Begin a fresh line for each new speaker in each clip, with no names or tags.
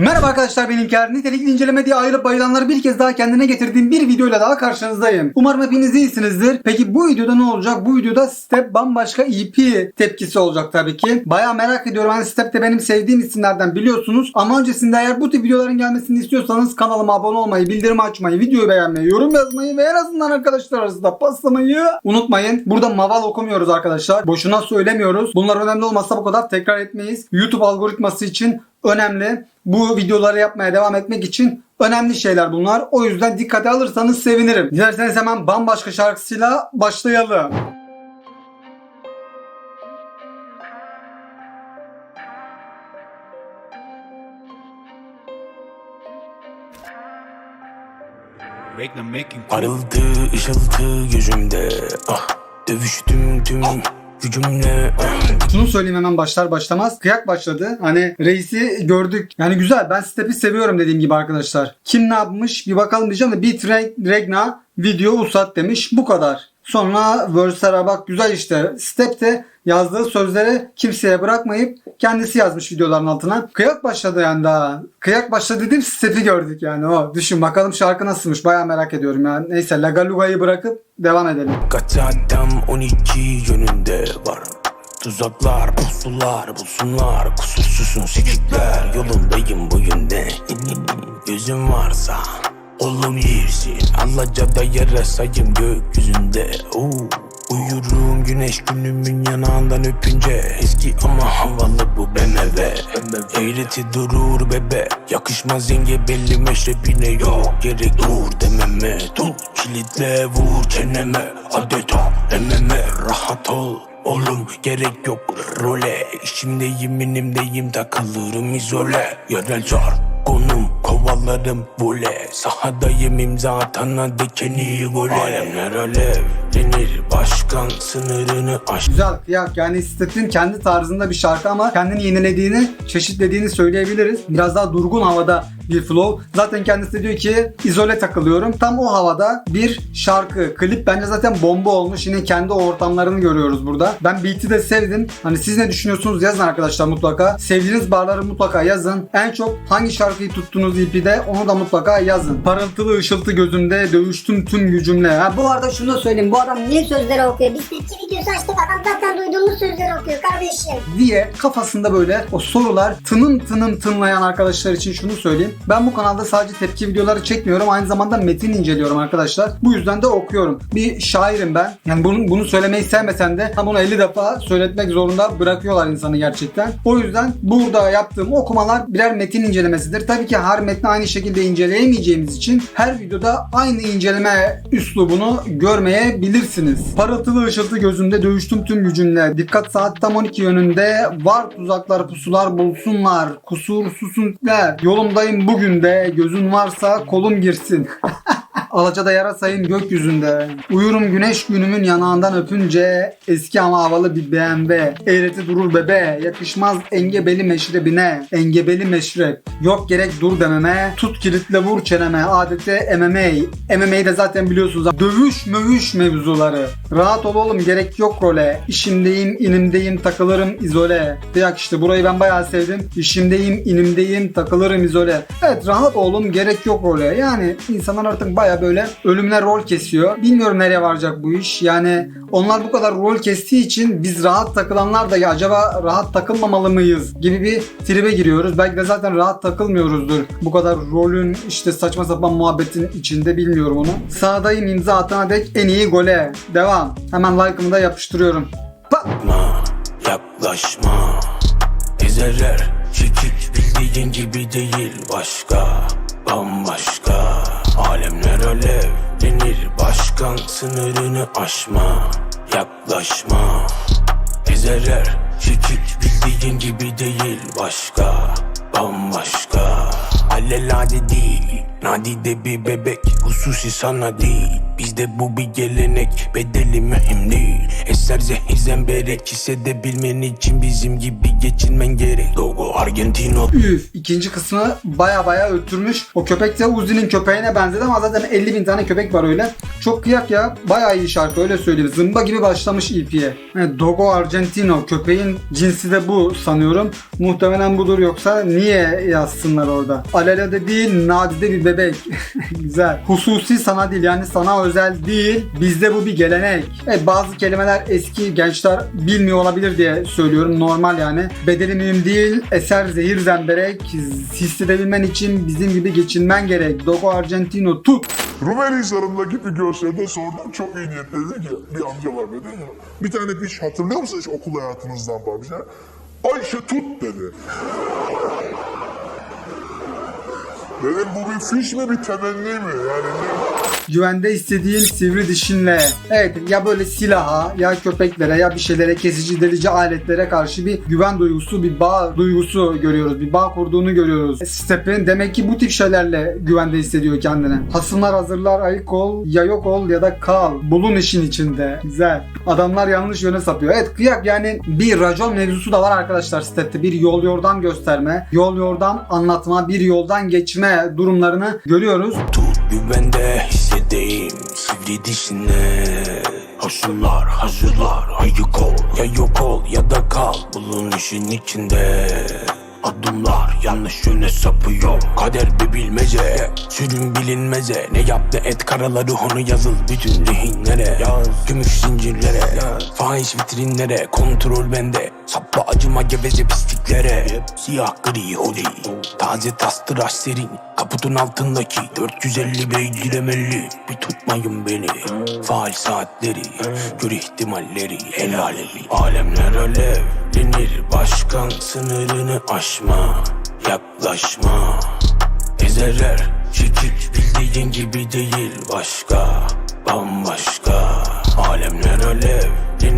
Merhaba arkadaşlar benim Ker. Nitelikli inceleme diye ayrılıp bayılanları bir kez daha kendine getirdiğim bir videoyla daha karşınızdayım. Umarım hepiniz iyisinizdir. Peki bu videoda ne olacak? Bu videoda Step bambaşka EP tepkisi olacak tabii ki. Baya merak ediyorum. Hani Step de benim sevdiğim isimlerden biliyorsunuz. Ama öncesinde eğer bu tip videoların gelmesini istiyorsanız kanalıma abone olmayı, bildirim açmayı, videoyu beğenmeyi, yorum yazmayı ve en azından arkadaşlar arasında paslamayı unutmayın. Burada maval okumuyoruz arkadaşlar. Boşuna söylemiyoruz. Bunlar önemli olmazsa bu kadar tekrar etmeyiz. YouTube algoritması için önemli. Bu videoları yapmaya devam etmek için önemli şeyler bunlar. O yüzden dikkate alırsanız sevinirim. Dilerseniz hemen bambaşka şarkısıyla başlayalım.
Parıldı ışıltı gözümde ah Dövüştüm tüm gücümle.
Şunu söyleyeyim hemen başlar başlamaz. Kıyak başladı. Hani reisi gördük. Yani güzel. Ben Step'i seviyorum dediğim gibi arkadaşlar. Kim ne yapmış bir bakalım diyeceğim de Beat Reg- Regna video usat demiş. Bu kadar. Sonra verse'lere bak güzel işte. Step de yazdığı sözleri kimseye bırakmayıp kendisi yazmış videoların altına. Kıyak başladı yani daha. Kıyak başladı dediğim Step'i gördük yani o. Düşün bakalım şarkı nasılmış. Baya merak ediyorum yani. Neyse Lagaluga'yı bırakıp devam edelim.
Kaç adam 12 yönünde var Tuzaklar, pusular, bulsunlar Kusursuzsun sikikler Yolundayım bugün de Gözüm varsa Olum yersin Allacada yarasayım gökyüzünde Oo. Uyurum güneş günümün yanağından öpünce. Eski ama havalı bu BMW Eğreti durur bebe. Yakışmaz yenge belli meşrebine. Yok Gerek dur dememe. Tut kilitle vur çeneme. Adeta ememe rahat ol Oğlum gerek yok role. İşimdeyim inimdeyim takılırım izole. Yerel çar konum kovalarım vole Sahadayım imza atana dikeni gole Alemler alevlenir başkan sınırını aş
Güzel kıyak yani Step'in kendi tarzında bir şarkı ama kendini yenilediğini, çeşitlediğini söyleyebiliriz. Biraz daha durgun havada bir flow. Zaten kendisi diyor ki izole takılıyorum. Tam o havada bir şarkı. Klip bence zaten bomba olmuş. Yine kendi ortamlarını görüyoruz burada. Ben beat'i de sevdim. Hani siz ne düşünüyorsunuz yazın arkadaşlar mutlaka. Sevdiğiniz barları mutlaka yazın. En çok hangi şarkıyı tuttunuz EP'de onu da mutlaka yazın. Parıltılı ışıltı gözümde dövüştüm tüm gücümle. Ha, bu
arada şunu da söyleyeyim. Bu adam niye sözleri okuyor? Biz tepki videosu açtık. Adam zaten duyduğumuz sözleri okuyor kardeşim.
diye kafasında böyle o sorular tınım tınım tınlayan arkadaşlar için şunu söyleyeyim. Ben bu kanalda sadece tepki videoları çekmiyorum. Aynı zamanda metin inceliyorum arkadaşlar. Bu yüzden de okuyorum. Bir şairim ben. Yani bunu, bunu söylemeyi sevmesen de tam bunu 50 defa söyletmek zorunda bırakıyorlar insanı gerçekten. O yüzden burada yaptığım okumalar birer metin incelemesidir. Tabii ki her metni aynı şekilde inceleyemeyeceğimiz için her videoda aynı inceleme üslubunu görmeyebilirsiniz. Parıltılı ışıltı gözümde dövüştüm tüm gücümle. Dikkat saat tam 12 yönünde. Var tuzaklar pusular bulsunlar. Kusursuzsunlar. Yolumdayım bugün de. Gözün varsa kolum girsin. Alacada yarasayım gökyüzünde. Uyurum güneş günümün yanağından öpünce eski ama havalı bir BMW. Eğreti durur bebe. Yakışmaz engebeli meşrebine. Engebeli meşrep. Yok gerek dur dememe. Tut kilitle vur çeneme. Adete MMA. MMA'yi de zaten biliyorsunuz. Dövüş mövüş mevzuları. Rahat ol oğlum gerek yok role. İşimdeyim inimdeyim takılırım izole. Kıyak işte burayı ben bayağı sevdim. İşimdeyim inimdeyim takılırım izole. Evet rahat oğlum gerek yok role. Yani insanlar artık böyle ölümüne rol kesiyor. Bilmiyorum nereye varacak bu iş. Yani onlar bu kadar rol kestiği için biz rahat takılanlar da ya acaba rahat takılmamalı mıyız gibi bir tribe giriyoruz. Belki de zaten rahat takılmıyoruzdur. Bu kadar rolün işte saçma sapan muhabbetin içinde bilmiyorum onu. Sağdayım imza atana dek en iyi gole. Devam. Hemen like'ımı da yapıştırıyorum.
Yaklaşma, yaklaşma Ezeler çekik bildiğin gibi değil başka Bambaşka Alemler alevlenir başkan sınırını aşma Yaklaşma. Ezeler çekik bildiğin gibi değil başka Bambaşka. Alelade değil Nadide bir bebek hususi sana değil Bizde bu bir gelenek bedeli mühim değil Eser zehir zemberek hissedebilmen için bizim gibi geçinmen gerek Dogo Argentino
Üf. ikinci kısmı baya baya öttürmüş. O köpek de Uzi'nin köpeğine benzedi ama zaten 50 bin tane köpek var öyle. Çok kıyak ya. Baya iyi şarkı öyle söyleyeyim. Zımba gibi başlamış EP'ye. Dogo Argentino. Köpeğin cinsi de bu sanıyorum. Muhtemelen budur yoksa niye yazsınlar orada? Alelade değil nadide bir bebek. Güzel. Hususi sana değil yani sana özel değil. Bizde bu bir gelenek. Evet bazı kelimeler eski gençler bilmiyor olabilir diye söylüyorum. Normal yani. Bedeli mühim değil. Eser zehir zemberek. Hissedebilmen için bizim gibi geçinmen gerek. Dogo Argentino tut.
Rumeli Hisarı'ndaki bir gösteride sordum. Çok iyi niyetliydi ki bir amca var dedi. Bir tane piş hatırlıyor musun hiç okul hayatınızdan şey? Ayşe tut dedi. Dedim bu bir fiş mi bir temenni mi? Yani ne?
Güvende istediğin sivri dişinle. Evet ya böyle silaha ya köpeklere ya bir şeylere kesici delici aletlere karşı bir güven duygusu bir bağ duygusu görüyoruz. Bir bağ kurduğunu görüyoruz. Step'in demek ki bu tip şeylerle güvende hissediyor kendini. Hasımlar hazırlar ayık ol ya yok ol ya da kal. Bulun işin içinde. Güzel. Adamlar yanlış yöne sapıyor. Evet kıyak yani bir racon mevzusu da var arkadaşlar Step'te. Bir yol yordam gösterme, yol yordam anlatma, bir yoldan geçme durumlarını görüyoruz.
Tut güvende hissedeyim sivri dişine. Hasımlar hazırlar ayık ol. Ya yok ol ya da kal Bulun işin içinde Adımlar yanlış yöne sapıyor. Kader bir bilmece Sürün bilinmeze Ne yaptı et karaları onu yazıl Bütün rehinlere Gümüş zincirlere Fahiş vitrinlere. Kontrol bende Sapla acıma geveze pisliklere. Siyah gri hoodie Taze tas tıraş serin. Kaputun altındaki 450 beygir emelli. Bir tutmayın beni Faal saatleri Gör ihtimalleri El alemi Alemler alevlenir Başkan sınırını aşma Yaklaşma Ezerer Çekil bildiğin gibi değil Başka Bambaşka Alemler alevlenir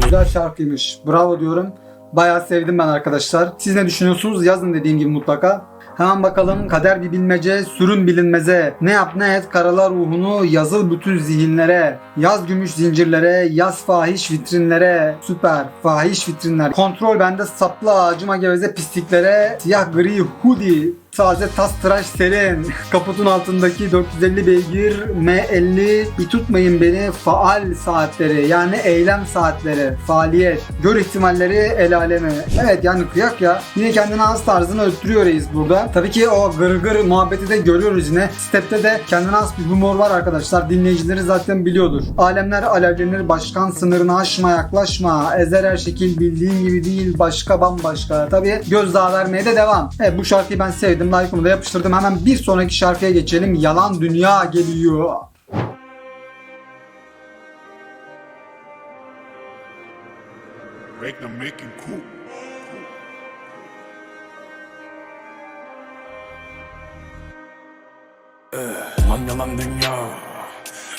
Güzel şarkıymış. Bravo diyorum. Bayağı sevdim ben arkadaşlar. Siz ne düşünüyorsunuz? Yazın dediğim gibi mutlaka. Hemen bakalım kader bir bilmece, sürün bilinmeze. Ne yap ne et karalar ruhunu yazıl bütün zihinlere. Yaz gümüş zincirlere, yaz fahiş vitrinlere. Süper fahiş vitrinler. Kontrol bende sapla acıma geveze pisliklere. Siyah gri hoodie. Taze tas tıraş serin. Kaputun altındaki 450 beygir M50 bir tutmayın beni faal saatleri yani eylem saatleri faaliyet. Gör ihtimalleri el alemi evet yani kıyak ya. Yine kendine az tarzını öttürüyor reis burada. Tabii ki o gır gır muhabbeti de görüyoruz yine. Stepte de kendine az bir humor var arkadaşlar. Dinleyicileri zaten biliyordur. Alemler alevlenir başkan sınırını aşma yaklaşma. Ezer her şekil bildiğin gibi değil başka bambaşka. Tabii gözdağı vermeye de devam. Evet bu şarkıyı ben sevdim like'ımı da yapıştırdım. Hemen bir sonraki şarkıya geçelim. Yalan dünya geliyor.
Break the making cool.
Lan yalan dünya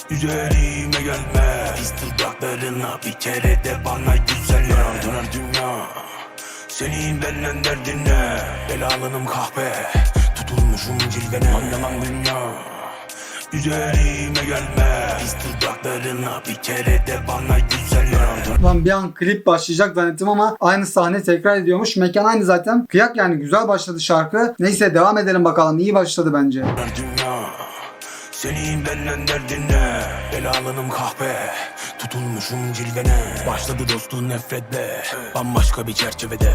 Üzerime gelme Pis dudaklarına bir kere de bana güzel döner dünya Senin benden derdin ne Belalınım kahpe Tutulmuşum cilvene Lan yalan dünya Üzerime gelme Pis dudaklarına bir kere de bana güzel
Lan bir an klip başlayacak zannettim ama aynı sahne tekrar ediyormuş. Mekan aynı zaten. Kıyak yani güzel başladı şarkı. Neyse devam edelim bakalım. İyi başladı bence.
Dünya senin benden derdin ne? Belalınım kahpe Tutulmuşum cilvene Başladı dostluğun nefretle Bambaşka bir çerçevede.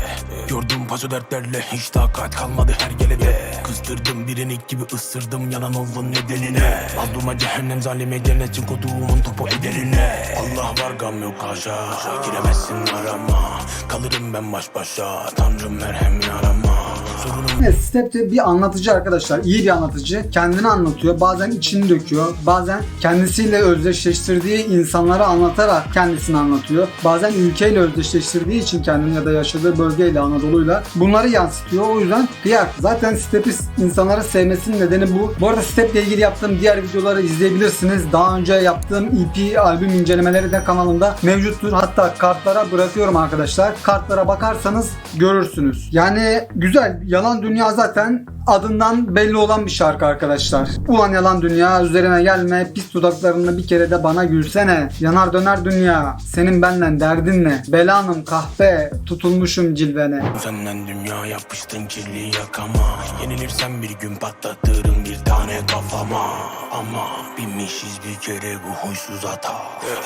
Gördüm paso dertlerle Hiç takat kalmadı her gelede. Kıstırdım birini gibi ısırdım Yalan oldu nedenine. Aldıma cehennem zalime cennetin koduğumun topu ederine. Allah var gam yok haşa. Giremezsin arama. Kalırım ben baş başa Tanrım merhem arama Sorunum
Evet, Step'te bir anlatıcı arkadaşlar. iyi bir anlatıcı. Kendini anlatıyor. Bazen içini döküyor. Bazen kendisiyle özdeşleştirdiği insanlara anlatarak kendisini anlatıyor. Bazen ülkeyle özdeşleştirdiği için kendini ya da yaşadığı bölgeyle Anadolu'yla bunları yansıtıyor. O yüzden kıyak. Zaten Step'i insanlara sevmesinin nedeni bu. Bu arada Step'le ilgili yaptığım diğer videoları izleyebilirsiniz. Daha önce yaptığım EP albüm incelemeleri de kanalımda mevcuttur. Hatta kartlara bırakıyorum arkadaşlar. Kartlara bakarsanız görürsünüz. Yani güzel. Yalan Dünya zaten adından belli olan bir şarkı arkadaşlar. Ulan yalan dünya üzerine gelme pis dudaklarını bir kere de bana gülsene. Yanar döner dünya senin benden derdin ne? Belanım kahpe tutulmuşum cilvene.
Senden dünya yapıştın kirli yakama Yenilirsem bir gün patlatırım bir tane kafama Ama binmişiz bir kere bu huysuz hata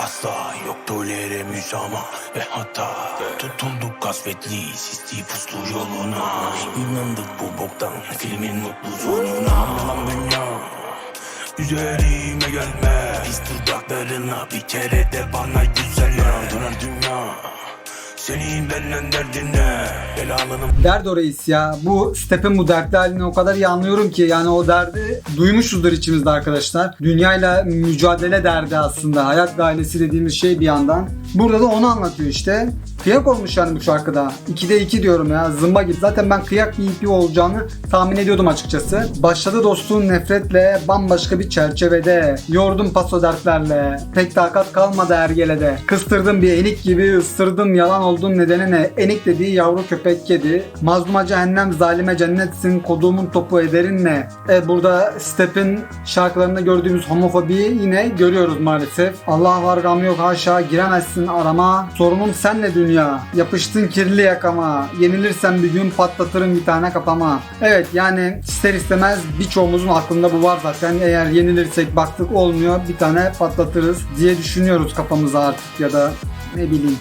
Asla yok tolere müsama ve hata Tutunduk kasvetli sisli puslu yoluna İnandık bu boktan filmin mutlu sonuna Üzerime gelme Pis dudaklarına bir kere de bana güzel Döner dünya senin benden derdin ne? Belalının
Dert o reis ya. Bu Step'in bu dertli halini o kadar iyi anlıyorum ki yani o derdi duymuşuzdur içimizde arkadaşlar. Dünyayla mücadele derdi aslında. Hayat gailesi dediğimiz şey bir yandan. Burada da onu anlatıyor işte. Kıyak olmuş yani bu şarkıda. 2'de 2 diyorum ya zımba gibi. Zaten ben kıyak bir EP olacağını tahmin ediyordum açıkçası. Başladı dostluğun nefretle bambaşka bir çerçevede. Yordum paso dertlerle. Pek takat kalmadı ergelede. Kıstırdım bir enik gibi ıstırdım yalan oldun nedeni ne? Enik dediği yavru köpek kedi. Mazluma cehennem zalime cennetsin koduğumun topu ederin ne? E burada Step'in şarkılarında gördüğümüz homofobiyi yine görüyoruz maalesef. Allah var gam yok haşa giremezsin arama. Sorunum senle dünya. Yapıştın kirli yakama. Yenilirsen bir gün patlatırım bir tane kapama. Evet yani ister istemez birçoğumuzun aklında bu var zaten. Eğer yenilirsek baktık olmuyor bir tane patlatırız diye düşünüyoruz kafamıza artık ya da ne bileyim.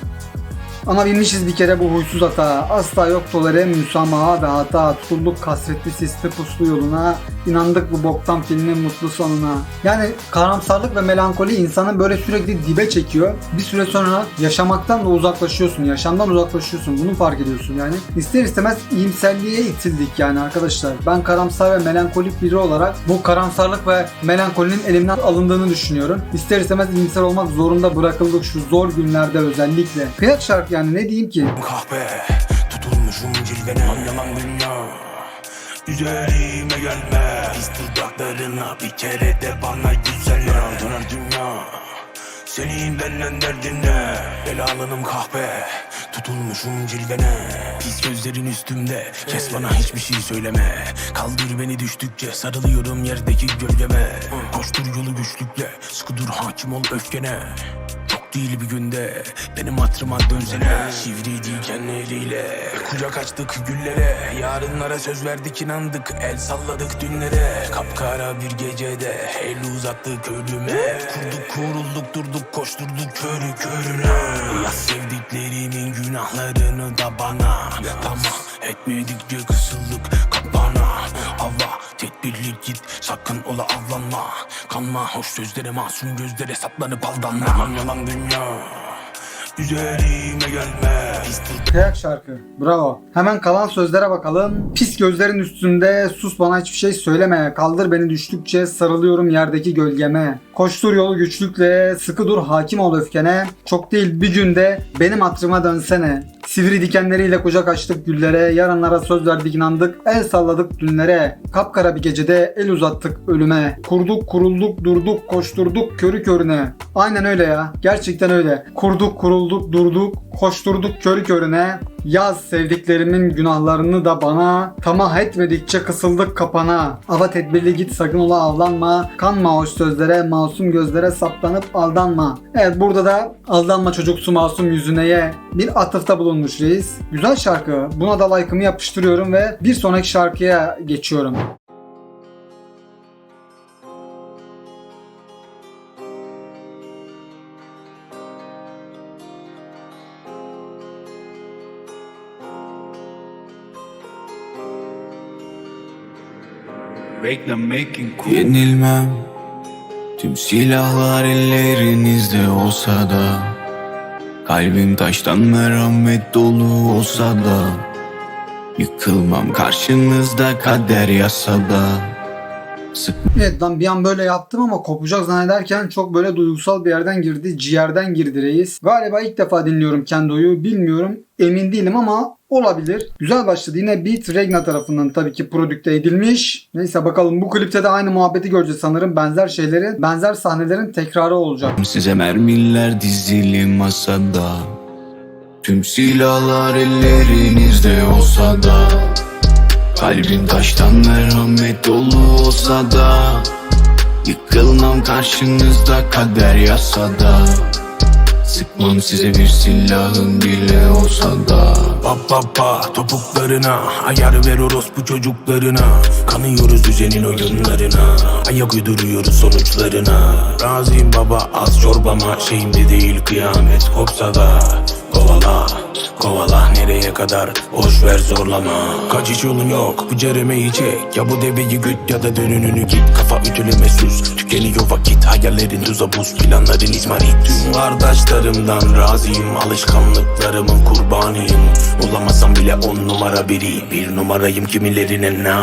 Ama binmişiz bir kere bu huysuz hata. Asla yok tolere müsamaha ve hata. Tutulduk kasvetli sisli puslu yoluna. İnandık bu boktan filmin mutlu sonuna. Yani karamsarlık ve melankoli insanı böyle sürekli dibe çekiyor. Bir süre sonra yaşamaktan da uzaklaşıyorsun. Yaşamdan uzaklaşıyorsun. Bunu fark ediyorsun yani. İster istemez iyimserliğe itildik yani arkadaşlar. Ben karamsar ve melankolik biri olarak bu karamsarlık ve melankolinin elimden alındığını düşünüyorum. İster istemez iyimser olmak zorunda bırakıldık şu zor günlerde özellikle. Kıyak şarkı yani ne diyeyim ki?
kahpe Tutulmuşum cilvene yalan dünya. Üzerime gelme. Pis dudaklarına bir kere de bana güzel Döner dünya. Senin benden derdin ne? Belalınım kahpe Tutulmuşum cilvene Pis gözlerin üstümde. Kes bana hiçbir şey söyleme. Kaldır beni düştükçe Sarılıyorum yerdeki gölgeme. Koştur yolu güçlükle. Sıkı dur hakim ol öfkene değil bir günde. Benim hatırıma dönsene Şivri dikenleriyle Kucak açtık güllere Yarınlara söz verdik inandık. El salladık dünlere Kapkara bir gecede. El uzattık ölüme. Kurduk kurulduk durduk koşturduk körü körüne. Ya sevdiklerimin günahlarını da bana. Tamam etmedikçe kısıldık Tedbirli git sakın ola avlanma Kanma hoş sözlere masum gözlere saplanıp aldanma Yalan yalan dünya Üzerime gelme
Kıyak şarkı. Bravo. Hemen kalan sözlere bakalım. Pis gözlerin üstünde sus bana hiçbir şey söyleme. Kaldır beni düştükçe sarılıyorum yerdeki gölgeme. Koştur yolu güçlükle sıkı dur hakim ol öfkene. Çok değil bir günde benim hatırıma dönsene. Sivri dikenleriyle kucak açtık güllere. Yarınlara söz verdik inandık. El salladık dünlere. Kapkara bir gecede el uzattık ölüme. Kurduk kurulduk durduk koşturduk körü körüne. Aynen öyle ya. Gerçekten öyle. Kurduk kurulduk durduk koşturduk körü körüne. Yaz sevdiklerimin günahlarını da bana Tamah etmedikçe kısıldık kapana. Ava tedbirli git sakın ola avlanma. Kanma hoş sözlere masum gözlere saplanıp aldanma. Evet burada da aldanma çocuksu masum yüzüneye Bir atıfta bulunmuş reis. Güzel şarkı. Buna da like'ımı yapıştırıyorum ve bir sonraki şarkıya geçiyorum
Yenilmem Tüm silahlar ellerinizde olsa da Kalbim taştan merhamet dolu olsa da Yıkılmam karşınızda kader yasa da Sık
Evet lan bir an böyle yaptım ama kopacak zannederken çok böyle duygusal bir yerden girdi. Ciğerden girdi reis. Galiba ilk defa dinliyorum Kendo'yu. Bilmiyorum. Emin değilim ama olabilir. Güzel başladı. Yine Beat Regna tarafından tabii ki prodükte edilmiş. Neyse bakalım bu klipte de aynı muhabbeti göreceğiz sanırım. Benzer şeylerin, benzer sahnelerin tekrarı olacak.
size mermiler dizili masada Tüm silahlar ellerinizde olsa da Kalbim taştan merhamet dolu olsa da Yıkılmam karşınızda kader yasada Sıkmam size bir silahım bile olsa da.
Pa pa pa topuklarına Ayar ver orospu çocuklarına. Kanıyoruz düzenin oyunlarına Ayak uyduruyoruz sonuçlarına. Razıyım baba az çorbama Şeyimde değil kıyamet kopsa da Kovala kovala nereye kadar? Boş ver zorlama. Kaçış yolun yok bu ceremeyi çek Ya bu deveyi güt ya da dönününü git. Kafa ütüleme sus Tükeniyor vakit. Hayallerin tuza buz Planların izmarit. Tüm kardeşlerimden razıyım Alışkanlıklarımın kurbanıyım. Olamasam bile on numara biri Bir numarayım kimilerine ne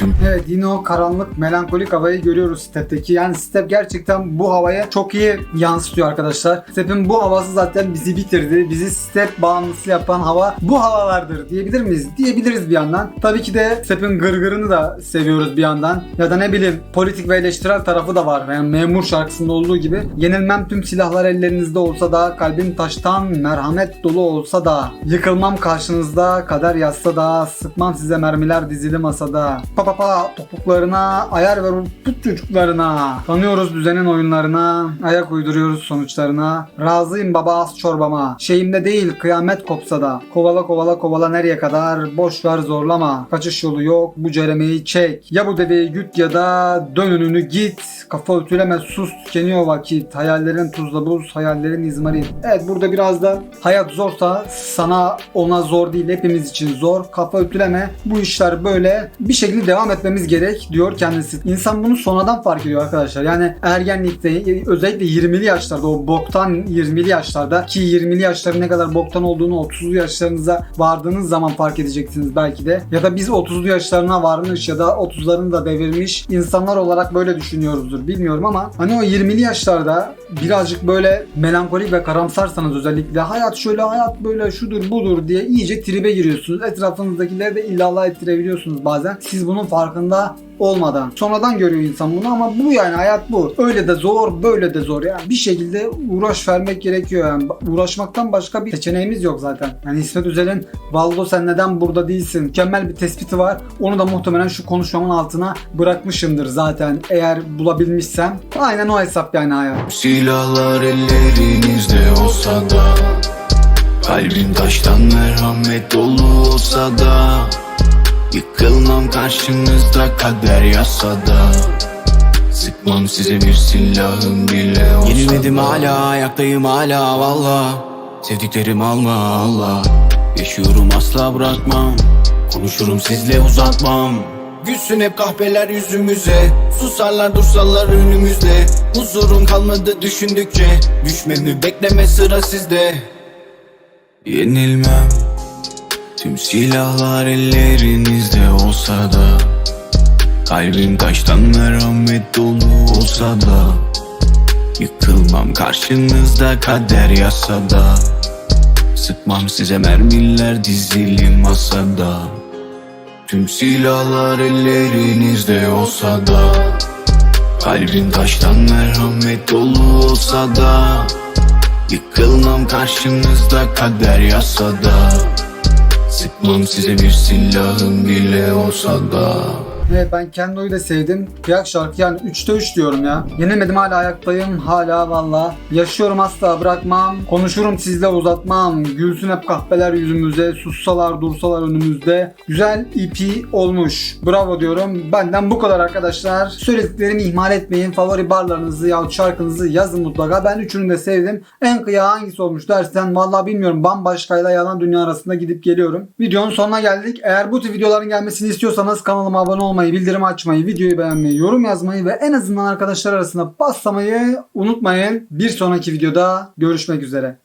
yapayım
Evet yine o karanlık melankolik havayı görüyoruz Step'teki. Yani Step gerçekten bu havaya çok iyi yansıtıyor arkadaşlar. Step'in bu havası zaten bizi bitirdi. Bizi Step bağımlısı yapan hava bu havalardır diyebilir miyiz? Diyebiliriz bir yandan. Tabii ki de Step'in gırgırını da seviyoruz bir yandan. Ya da ne bileyim politik ve eleştirel tarafı da var. Yani memur şarkısında olduğu gibi. Yenilmem tüm silahlar ellerinizde olsa da kalbim taştan merhamet dolu olsa da yıkılmam karşınızda kader yazsa da sıkmam size mermiler dizili masada. Pa pa pa topuklarına ayar ver tut çocuklarına. Tanıyoruz düzenin oyunlarına ayak uyduruyoruz sonuçlarına. Razıyım baba az çorbama. Şeyimde değil kıyamet kopsa da. Kovala kovala kovala nereye kadar boş ver zorlama. Kaçış yolu yok bu ceremeyi çek. Ya bu deveyi güt ya da dön önünü git. Kafa ütüleme sus tükeniyor vakit. Hayallerin tuzla buz hayallerin izmarit. Evet burada biraz da hayat zorsa sana ona zor değil hepimiz için zor. Kafa ütüleme bu işler böyle bir şekilde devam etmemiz gerek diyor kendisi. İnsan bunu sonradan fark ediyor arkadaşlar. Yani ergenlikte özellikle 20'li yaşlarda o boktan 20'li yaşlarda ki 20'li yaşların ne kadar boktan olduğunu 30'lu yaşlarınıza vardığınız zaman fark edeceksiniz belki de. Ya da biz 30'lu yaşlarına varmış ya da 30'larını da devirmiş insanlar olarak böyle düşünüyoruzdur bilmiyorum ama hani o 20'li yaşlarda birazcık böyle melankolik ve karamsarsanız özellikle hayat şöyle hayat böyle şudur budur diye iyice tribe giriyorsunuz. Etrafınızdakileri de illallah ettirebiliyorsunuz bazen. Siz bunun farkında olmadan. Sonradan görüyor insan bunu ama bu yani hayat bu. Öyle de zor, böyle de zor. Yani bir şekilde uğraş vermek gerekiyor yani. Uğraşmaktan başka bir seçeneğimiz yok zaten. Yani İsmet Özel'in Valdo sen neden burada değilsin? Mükemmel bir tespiti var. Onu da muhtemelen şu konuşmamın altına bırakmışımdır zaten eğer bulabilmişsem. Aynen o hesap yani hayat.
Silahlar ellerinizde olsa da Kalbim taştan merhamet dolu olsa da Yıkılmam karşınızda kader yasada. Sıkmam size bir silahım bile olsa
Yenilmedim hala ayaktayım hala valla. Sevdiklerim alma Allah. Yaşıyorum asla bırakmam. Konuşurum sizle uzatmam. Gülsün hep kahpeler yüzümüze. Susarlar dursalar önümüzde. Huzurun kalmadı düşündükçe. Düşmemi bekleme sıra sizde.
Yenilmem Tüm silahlar ellerinizde olsa da Kalbim taştan merhamet dolu olsa da Yıkılmam karşınızda kader yasada. Sıkmam size mermiler dizili masada. Tüm silahlar ellerinizde olsa da Kalbim taştan merhamet dolu olsa da Yıkılmam karşınızda kader yasada Sıkmam size bir silahım bile olsa da
Evet ben kendi oyu da sevdim. Kıyak şarkı yani 3'te 3 diyorum ya. Yenemedim hala ayaktayım hala valla. Yaşıyorum asla bırakmam. Konuşurum sizle uzatmam. Gülsün hep kahpeler yüzümüze. Sussalar dursalar önümüzde. Güzel EP olmuş. Bravo diyorum. Benden bu kadar arkadaşlar. Söylediklerimi ihmal etmeyin. Favori barlarınızı yahut şarkınızı yazın mutlaka. Ben üçünü de sevdim. En kıya hangisi olmuş dersen valla bilmiyorum. Bambaşkayla yalan dünya arasında gidip geliyorum. Videonun sonuna geldik. Eğer bu tür videoların gelmesini istiyorsanız kanalıma abone olmayı, bildirim açmayı, videoyu beğenmeyi, yorum yazmayı ve en azından arkadaşlar arasında paslamayı unutmayın. Bir sonraki videoda görüşmek üzere.